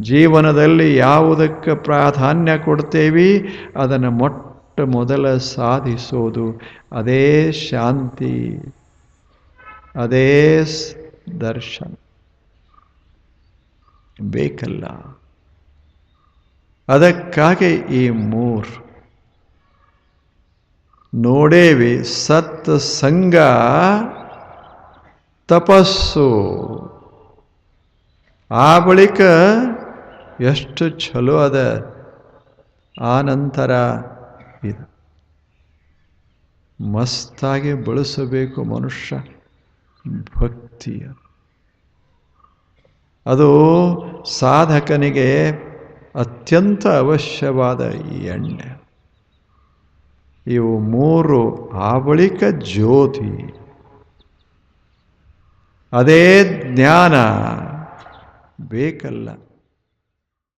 ಜೀವನದಲ್ಲಿ ಯಾವುದಕ್ಕೆ ಪ್ರಾಧಾನ್ಯ ಕೊಡ್ತೇವಿ? ಅದನ್ನು ಮೊಟ್ಟ ಮೊದಲ ಸಾಧಿಸೋದು. ಅದೇ ಶಾಂತಿ. ಅದೇ ದರ್ಶನ. ಬೇಕಲ್ಲ. ಅದಕ್ಕಾಗಿ ಈ ಮೂರು. ನೋಡೇವಿ ಸತ್ ಸಂಗ ತಪಸ್ಸು. ಆ ಬಳಿಕ ಎಷ್ಟು ಚಲೋ ಅದ. ಆ ನಂತರ ಇದು. ಮಸ್ತಾಗಿ ಬಳಸಬೇಕು ಮನುಷ್ಯ ಭಕ್ತಿಯ. ಅದು ಸಾಧಕನಿಗೆ ಅತ್ಯಂತ ಅವಶ್ಯವಾದ ಈ ಎಣ್ಣೆ. ಇವು ಮೂರು ಆವಳಿಕ ಜ್ಯೋತಿ. ಅದೇ ಜ್ಞಾನ ಬೇಕಲ್ಲ.